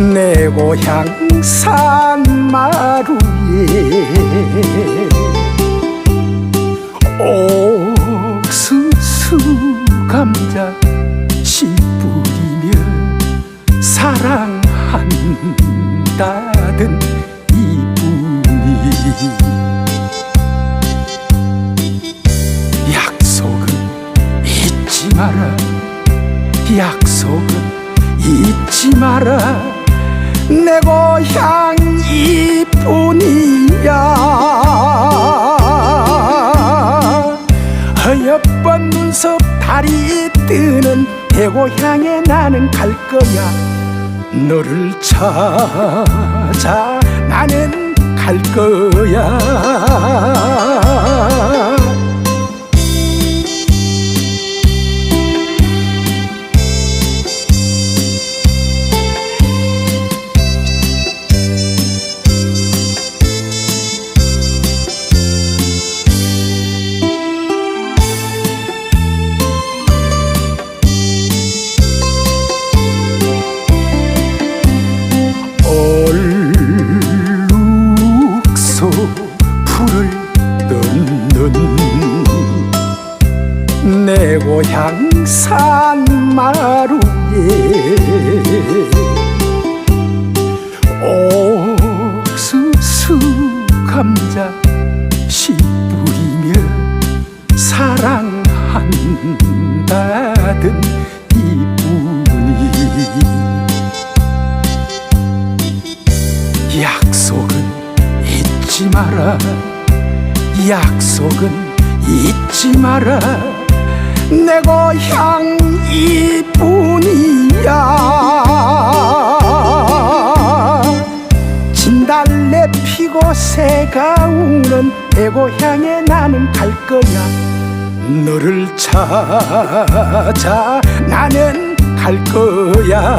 고향 산마루에 옥수수 감자 씨 뿌리며 사랑한다던 이분이 약속은 잊지 마라. 약속은 잊지 마라 내 고향 이뿐이야. 허옇번 눈썹 달이 뜨는 내 고향에 나는 갈 거야. 너를 찾아 나는 갈 거야 내 고향 산마루에. 옥수수 감자 씨 뿌리며 사랑한다던 이분이. 약속은 잊지 마라. 약속은 잊지 마라 내 고향 이뿐이야. 진달래 피고 새가 우는 내 고향에 나는 갈 거야. 너를 찾아 나는 갈 거야